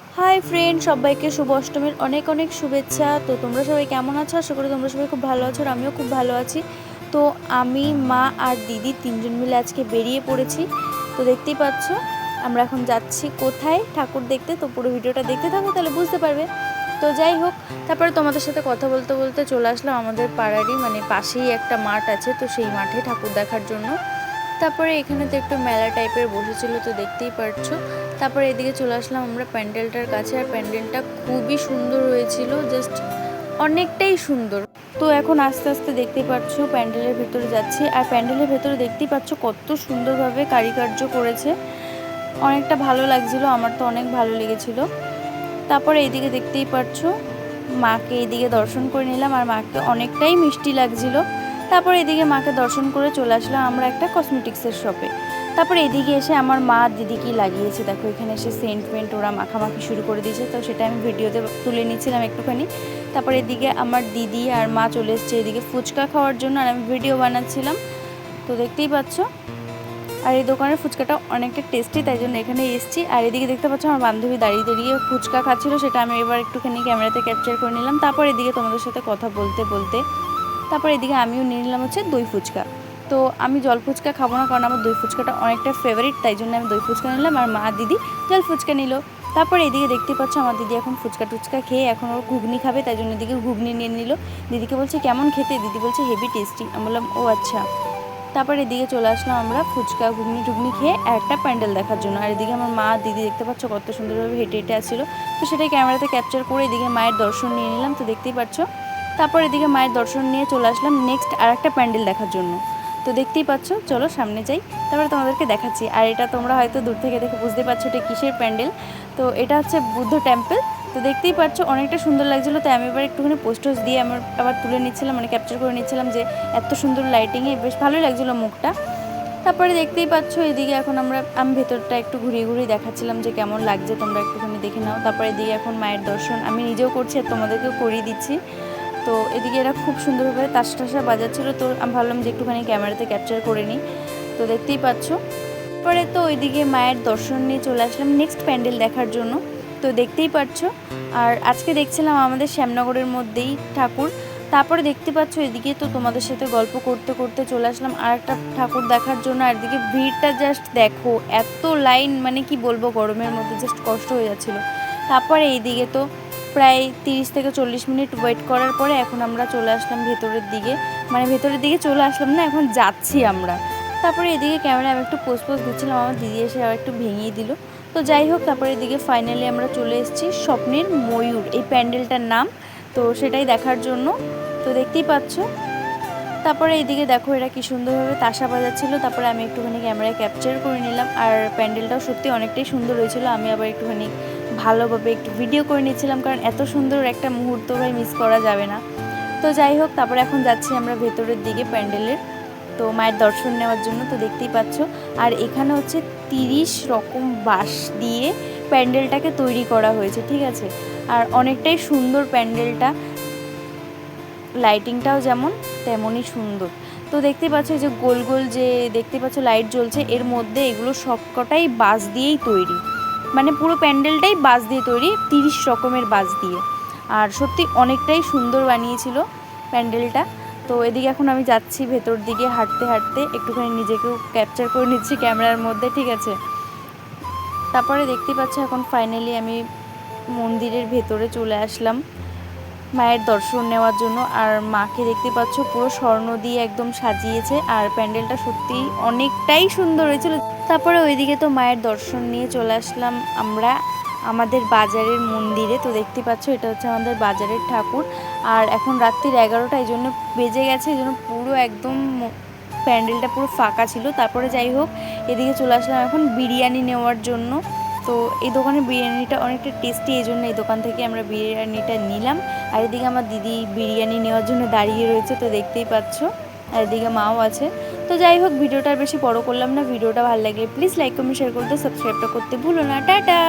Hi friend সবাইকে শুভ অষ্টমীর অনেক অনেক শুভেচ্ছা। তো তোমরা সবাই কেমন আছো? আশা করি তোমরা সবাই খুব ভালো আছো আর আমিও খুব ভালো আছি। তো আমি, মা আর দিদি তিনজন মিলে আজকে বেরিয়ে পড়েছি। তো দেখতেই পাচ্ছ, আমরা এখন যাচ্ছি কোথায়? ঠাকুর দেখতে। তো পুরো ভিডিওটা দেখতে থাকো, তাহলে বুঝতে পারবে। তো যাই হোক, তারপরে তোমাদের সাথে কথা বলতে বলতে চলে আসলাম আমাদের পাড়ারই মানে পাশেই একটা মাঠ আছে। তো সেই মাঠে ঠাকুর দেখার জন্য। তারপরে এখানে তো একটু মেলা টাইপের বসেছিল তো দেখতেই পারছ। তারপরে এদিকে চলে আসলাম আমরা প্যান্ডেলটার কাছে আর প্যান্ডেলটা খুবই সুন্দর হয়েছিল জাস্ট অনেকটাই সুন্দর। তো এখন আস্তে আস্তে দেখতে পাচ্ছ প্যান্ডেলের ভেতরে যাচ্ছি আর প্যান্ডেলের ভেতরে দেখতেই পাচ্ছ কত সুন্দরভাবে কারিকার্য করেছে। অনেকটা ভালো লাগছিল, আমার তো অনেক ভালো লেগেছিল। তারপরে এইদিকে দেখতেই পাচ্ছ মাকে এইদিকে দর্শন করে নিলাম আর মাকে অনেকটাই মিষ্টি লাগছিল। তারপরে এদিকে মাকে দর্শন করে চলে আসলাম আমরা একটা কসমেটিক্সের শপে তারপরে এদিকে এসে আমার মা দিদিকেই লাগিয়েছে? দেখো, এখানে এসে সেন্ট ফেন্ট ওরা মাখামাখি শুরু করে দিয়েছে। তো সেটা আমি ভিডিওতে তুলে নিচ্ছিলাম একটুখানি। তারপরে এদিকে আমার দিদি আর মা চলে এসছে এদিকে ফুচকা খাওয়ার জন্য আর আমি ভিডিও বানাচ্ছিলাম। তো দেখতেই পাচ্ছ? আর এই দোকানের ফুচকাটা অনেকটা টেস্টি তাই জন্য এখানে এসেছি। আর এদিকে দেখতে পাচ্ছ আমার বান্ধবী দাঁড়িয়ে দাঁড়িয়ে ফুচকা খাচ্ছিল, সেটা আমি এবার একটুখানি ক্যামেরাতে ক্যাপচার করে নিলাম। তারপর এদিকে তোমাদের সাথে কথা বলতে বলতে তারপর এদিকে আমিও নিয়ে নিলাম হচ্ছে দই ফুচকা। তো আমি জল ফুচকা খাব না, কারণ আমার দই ফুচকাটা অনেকটা ফেভারিট তাই জন্য আমি দই ফুচকা নিলাম আর মা দিদি জল ফুচকা নিল। তারপর এদিকে দেখতে পাচ্ছ আমার দিদি এখন ফুচকা টুচকা খেয়ে এখন ওর ঘুগনি খাবে, তাই জন্য এদিকে ঘুগনি নিয়ে নিল। দিদিকে বলছে, কেমন খেতে? দিদি বলছে হেভি টেস্টি আমি বললাম, ও আচ্ছা। তারপর এদিকে চলে আসলাম আমরা ফুচকা, ঘুগনি টুগনি খেয়ে একটা প্যান্ডেল দেখার জন্য। আর এদিকে আমার মা, দিদি দেখতে পাচ্ছ কত সুন্দরভাবে হেঁটে হেঁটে আসছিল। তো সেটাই ক্যামেরাতে ক্যাপচার করে এদিকে মায়ের দর্শন নিয়ে নিলাম। তো দেখতেই পাচ্ছ তারপর এদিকে মায়ের দর্শন নিয়ে চলে আসলাম নেক্সট আর একটা প্যান্ডেল দেখার জন্য। তো দেখতেই পাচ্ছ, চলো সামনে যাই। তারপরে তোমাদেরকে দেখাচ্ছি। আর এটা তোমরা হয়তো দূর থেকে দেখে বুঝতে পারছ এটা কিসের প্যান্ডেল। তো এটা হচ্ছে বুদ্ধ টেম্পল তো দেখতেই পাচ্ছ, অনেকটা সুন্দর লাগছিল। তাই আমি এবার একটুখানি পোস্টোস দিয়ে আমার আবার তুলে নিচ্ছিলাম মানে ক্যাপচার করে নিচ্ছিলাম যে এত সুন্দর লাইটিংয়ে বেশ ভালোই লাগছিল মুখটা। তারপরে দেখতেই পাচ্ছ, এদিকে এখন আমরা, আমি ভেতরটা একটু ঘুরিয়ে ঘুরিয়ে দেখাচ্ছিলাম যে কেমন লাগছে, তোমরা একটুখানি দেখে নাও। তারপরে এদিকে এখন মায়ের দর্শন আমি নিজেও করছি আর তোমাদেরকেও করিয়ে দিচ্ছি। তো এদিকে এরা খুব সুন্দরভাবে তাস টাসা বাজাচ্ছিলো। তো আমি ভাবলাম যে একটুখানি ক্যামেরাতে ক্যাপচার করে নিই। তো দেখতেই পাচ্ছ। পরে তো ওইদিকে মায়ের দর্শন নিয়ে চলে আসলাম নেক্সট প্যান্ডেল দেখার জন্য। তো দেখতেই পাচ্ছ। আর আজকে দেখছিলাম আমাদের শ্যামনগরের মধ্যেই ঠাকুর। তারপরে দেখতে পাচ্ছ এদিকে তো তোমাদের সাথে গল্প করতে করতে চলে আসলাম। আর একটা ঠাকুর দেখার জন্য। আর এদিকে ভিড়টা জাস্ট দেখো, এত লাইন মানে কি বলব গরমের মধ্যে জাস্ট কষ্ট হয়ে যাচ্ছিল। তারপরে এইদিকে তো প্রায় তিরিশ থেকে চল্লিশ মিনিট ওয়েট করার পরে এখন আমরা চলে আসলাম ভেতরের দিকে। মানে ভেতরের দিকে চলে আসলাম না, এখন যাচ্ছি আমরা। তারপরে এদিকে ক্যামেরা আমি একটু পোস্ট পোস্ট দিচ্ছিলাম, আমার দিদি এসে আবার একটু ভেঙিয়ে দিল। তো যাই হোক, তারপরে এদিকে ফাইনালি আমরা চলে এসেছি স্বপ্নের ময়ূর, এই প্যান্ডেলটার নাম। তো সেটাই দেখার জন্য। তো দেখতেই পাচ্ছ। তারপরে এইদিকে দেখো এরা কি সুন্দরভাবে তাসা বাজাচ্ছিল। তারপরে আমি একটুখানি ক্যামেরায় ক্যাপচার করে নিলাম। আর প্যান্ডেলটাও সত্যি অনেকটাই সুন্দর হয়েছিল। আমি আবার একটুখানি ভালোভাবে একটু ভিডিও করে নিচ্ছিলাম কারণ এত সুন্দর একটা মুহূর্ত ভাই মিস করা যাবে না। তো যাই হোক, তারপরে এখন যাচ্ছি আমরা ভেতরের দিকে প্যান্ডেলের। তো মায়ের দর্শন নেওয়ার জন্য তো দেখতেই পাচ্ছ। আর এখানে হচ্ছে তিরিশ রকম বাঁশ দিয়ে প্যান্ডেলটাকে তৈরি করা হয়েছে, ঠিক আছে? আর অনেকটাই সুন্দর প্যান্ডেলটা। লাইটিংটাও যেমন তেমনই সুন্দর। তো দেখতে পাচ্ছ যে গোল গোল যে দেখতে পাচ্ছ লাইট জ্বলছে, এর মধ্যে এগুলো সবকটাই বাঁশ দিয়েই তৈরি। মানে পুরো প্যান্ডেলটাই বাঁশ দিয়ে তৈরি, তিরিশ রকমের বাঁশ দিয়ে। আর সত্যি অনেকটাই সুন্দর বানিয়েছিল প্যান্ডেলটা। তো এদিকে এখন আমি যাচ্ছি ভেতর দিকে হাঁটতে হাঁটতে, একটুখানি নিজেকেও ক্যাপচার করে নিচ্ছি ক্যামেরার মধ্যে, ঠিক আছে? তারপরে দেখতে পাচ্ছি এখন ফাইনালি আমি মন্দিরের ভেতরে চলে আসলাম। মায়ের দর্শন নেওয়ার জন্য। আর মাকে দেখতে পাচ্ছ, পুরো স্বর্ণ দিয়ে একদম সাজিয়েছে। আর প্যান্ডেলটা সত্যি অনেকটাই সুন্দর হয়েছিল। তারপরে ওইদিকে তো মায়ের দর্শন নিয়ে চলে আসলাম আমরা আমাদের বাজারের মন্দিরে। তো দেখতে পাচ্ছ, এটা হচ্ছে আমাদের বাজারের ঠাকুর। আর এখন রাত্রির এগারোটা, এই জন্য বেজে গেছে, এই জন্য পুরো একদম প্যান্ডেলটা পুরো ফাঁকা ছিল। তারপরে যাই হোক, এদিকে চলে আসলাম এখন বিরিয়ানি নেওয়ার জন্য। তো এই দোকানের বিরিয়ানিটা অনেকটা টেস্টি এই জন্য এই দোকান থেকে আমরা বিরিয়ানিটা নিলাম। আর এদিকে আমার দিদি বিরিয়ানি নেওয়ার জন্য দাঁড়িয়ে রয়েছে, তো দেখতেই পাচ্ছ। আর এদিকে মাও আছে। তো যাই হোক, ভিডিওটা বেশি বড় করলাম না। ভিডিওটা ভালো লাগলে প্লিজ লাইক কমেন্ট শেয়ার করতে সাবস্ক্রাইবটা করতে ভুলো না। টাটা!